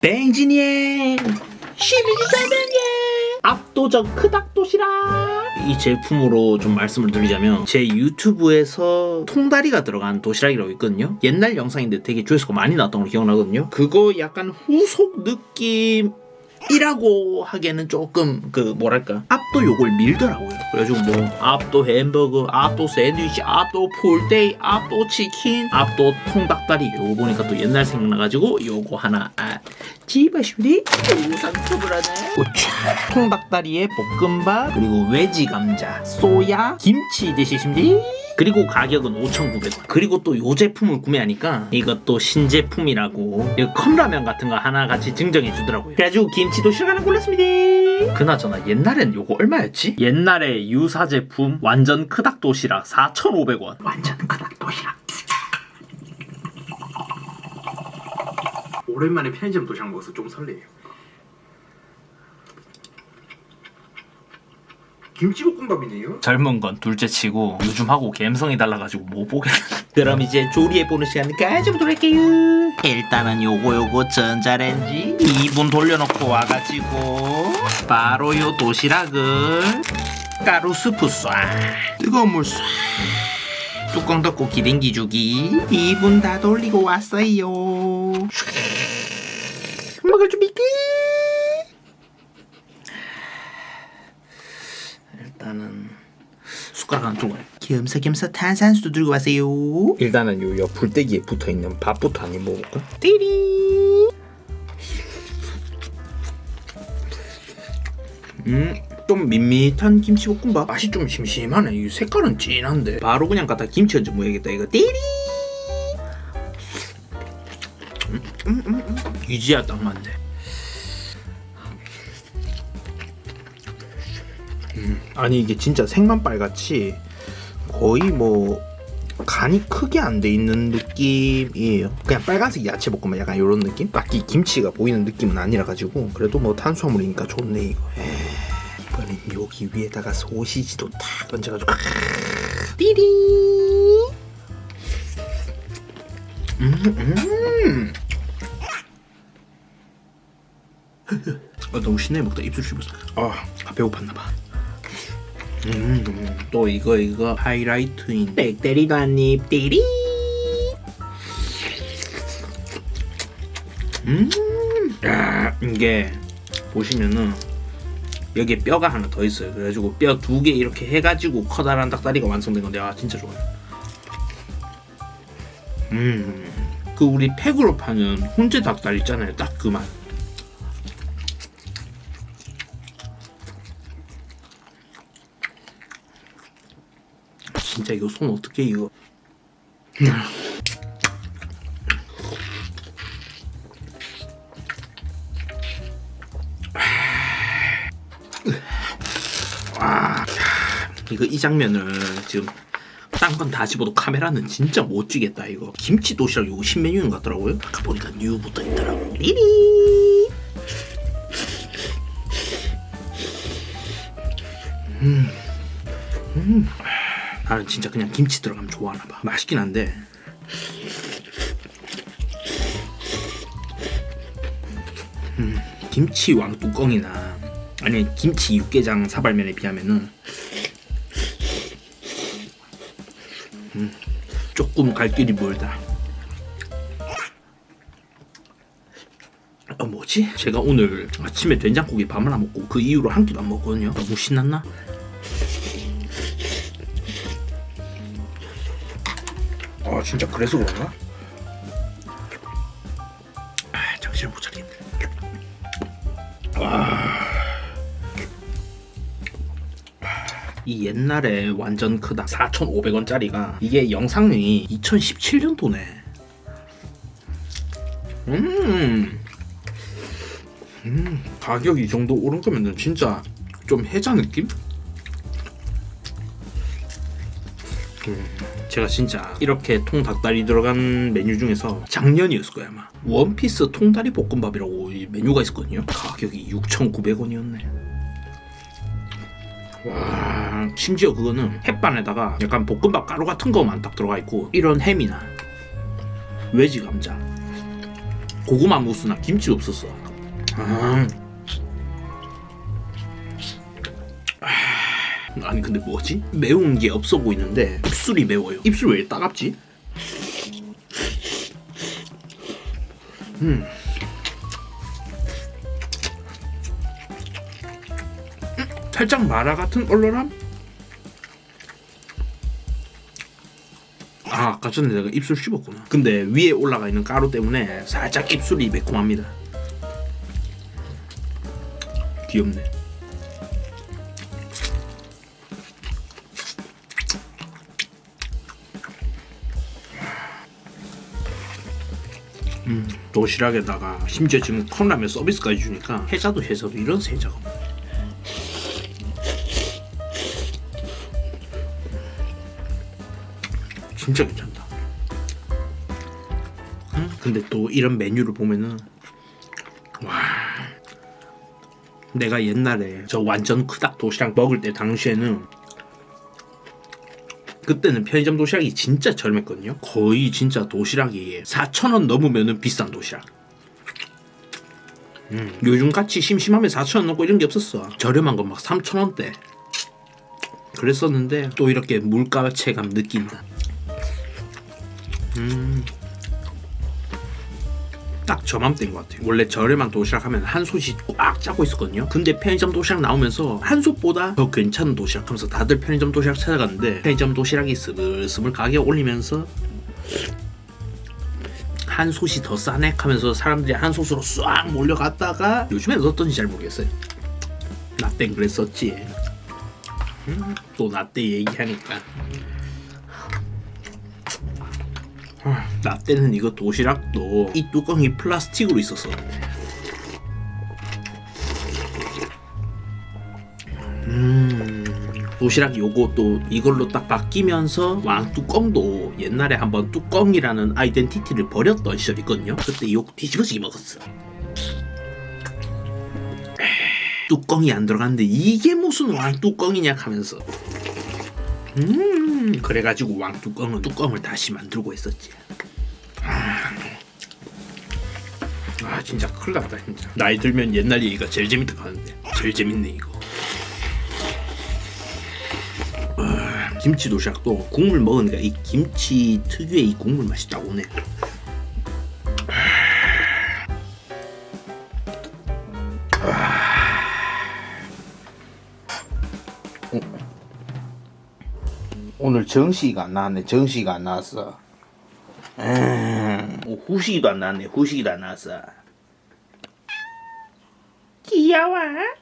뱅진이의 12주차명예 압도적 크닥 도시락. 이 제품으로 좀 말씀을 드리자면 제 유튜브에서 통다리가 들어간 도시락이라고 있거든요. 옛날 영상인데 되게 조회수가 많이 나왔던 걸 기억나거든요. 그거 약간 후속 느낌 이라고 하기에는 조금 그 뭐랄까 압도 요걸 밀더라고요. 그래가지고 뭐 압도 햄버거 압도 샌드위치 압도 풀데이 압도 치킨 압도 통닭다리 요거 보니까 또 옛날 생각나가지고 요거 하나. 아, 집어시리? 상품을 하네. 통닭다리에 볶음밥 그리고 외지 감자 소야 김치 드시십니 그리고 가격은 5,900원. 그리고 또 요 제품을 구매하니까 이것도 신제품이라고 이거 컵라면 같은 거 하나 같이 증정해 주더라고요. 그래가지고 김치 도시락 하나 골랐습니다. 그나저나 옛날엔 요거 얼마였지? 옛날에 유사 제품 완전 크닥 도시락 4,500원. 완전 크닥 도시락. 오랜만에 편의점 도시락 먹어서 좀 설레요. 김치볶음밥이네요. 젊은 건 둘째치고 요즘하고 감성이 달라가지고 못 보겠네. 그럼 이제 조리해보는 시간 가져보도록 할게요. 일단은 요거 요거 전자레인지 2분 돌려놓고 와가지고 바로 요 도시락을 가루 스프 쏴 뜨거운 물 쏴. 뚜껑 덮고 기름기 주기 2분 다 돌리고 왔어요. 먹을 준비 끝. 일단은 숟가락 안 들고 와요. 겸사겸사 탄산수도 들고 와세요. 일단은 요 옆 불대기에 붙어 있는 밥부터 한입 먹어볼까? 띠리. 음, 좀 밋밋한 김치볶음밥. 맛이 좀 심심하네. 이 색깔은 진한데. 바로 그냥 갖다 김치 얹어 먹어야겠다. 이거 띠리. 음, 음, 음, 음. 이지야 딱 맞네. 음, 아니 이게 진짜 빨갛지 거의 뭐 간이 크게 안 돼 있는 느낌이에요. 그냥 빨간색 야채 볶음밥 약간 이런 느낌? 딱히 김치가 보이는 느낌은 아니라 가지고 그래도 뭐 탄수화물이니까 좋네 이거. 에이, 이번엔 여기 위에다가 소시지도 탁 얹어가지고 띠리. 음, 음. 아, 너무 신나게 먹다 입술 씹었어. 아, 아 배고팠나 봐. 음, 또 이거 이거 하이라이트인 백대리도 한입 띠리 음, 야, 이게 보시면은 여기에 뼈가 하나 더 있어요. 그래가지고 뼈 두 개 이렇게 해가지고 커다란 닭다리가 완성된 건데 아 진짜 좋아요. 음, 그 우리 팩으로 파는 훈제 닭다리 있잖아요. 딱그 맛. 진짜 이거 손 어떻게 이거? 와 이거 이 장면을 지금 딴 건 다 집어도 카메라는 진짜 못 찍겠다 이거. 김치 도시락 이거 신메뉴인 것 같더라고요. 아까 보니까 뉴 붙어 있더라고. 리리 나는 진짜 그냥 김치 들어가면 좋아하나 봐. 맛있긴 한데. 음, 김치 왕뚜껑이나 아니 김치 육개장 사발면에 비하면은 음, 조금 갈 길이 멀다. 아 뭐지? 제가 오늘 아침에 된장국에 밥을 안 먹고 그 이후로 한 끼도 안 먹거든요. 너무 신났나? 아 진짜 그래서 그런가? 아 정신을 못 차리겠네. 이 옛날에 완전 크다 4,500원짜리가 이게 영상이 2017년도네. 음, 음 가격 이 정도 오른 거면은 진짜 좀 해자 느낌? 제가 진짜 이렇게 통 닭다리 들어간 메뉴 중에서 작년이었을 거야 아마 원피스 통다리 볶음밥이라고 이 메뉴가 있었거든요 가격이 6,900원이었네 와 심지어 그거는 햇반에다가 약간 볶음밥 가루 같은 거만 딱 들어가 있고 이런 햄이나 외지 감자 고구마 무스나 김치 없었어. 아. 아, 아니 근데 뭐지? 매운 게 없어 보이는데 입술이 매워요. 입술 왜 따갑지? 음. 음, 살짝 마라 같은 얼얼함? 아 아까 전에 내가 입술 씹었구나 근데 위에 올라가 있는 가루 때문에 살짝 입술이 매콤합니다 귀엽네 도시락에다가 심지어 지금 컵라면 서비스까지 주니까 해자도 해자도 이런 세자가 없네. 진짜 괜찮다. 응? 근데 또 이런 메뉴를 보면은 와 내가 옛날에 저 완전 크다 도시락 먹을 때 당시에는 그때는 편의점 도시락이 진짜 저렴했거든요. 거의 진짜 도시락이 4,000원 넘으면은 비싼 도시락. 음, 요즘 같이 심심하면 4,000원 넘고 이런 게 없었어. 저렴한 건 막 3,000원대. 그랬었는데 또 이렇게 물가 체감 느낀다. 음. 딱 저맘때인 것 같아요. 원래 저렴한 도시락 하면 한 솥이 꽉 짜고 있었거든요. 근데 편의점 도시락 나오면서 한 솥보다 더 괜찮은 도시락 하면서 다들 편의점 도시락 찾아갔는데 편의점 도시락이 스물스물 가격 올리면서 한 솥이 더 싸네 하면서 사람들이 한 솥으로 싹 몰려갔다가 요즘엔 어떤지 잘 모르겠어요. 나 땐 그랬었지. 음, 또 나 때 얘기하니까. 아, 나 때는 이거 도시락도 이 뚜껑이 플라스틱으로 있었었는데. 음, 도시락 또 이걸로 딱 바뀌면서 왕 뚜껑도 옛날에 한번 뚜껑이라는 아이덴티티를 버렸던 시절이 있거든요. 그때 욕 뒤집어지게 먹었어. 뚜껑이 안 들어갔는데 이게 무슨 왕 뚜껑이냐 하면서. 음, 그래가지고 왕 뚜껑은 뚜껑을 다시 만들고 했었지. 아, 아, 진짜 큰일 났다 진짜. 나이 들면 옛날 얘기가 제일 재밌다 가는데 제일 재밌네 이거. 아, 김치 도시락도 국물 먹으니까 이 김치 특유의 이 국물 맛이 딱 오네. 오늘 정식이가 안 나왔네. 정식이가 안 나왔어. 음, 오, 후식이도 안 나왔네. 후식이도 안 나왔어. 귀여워.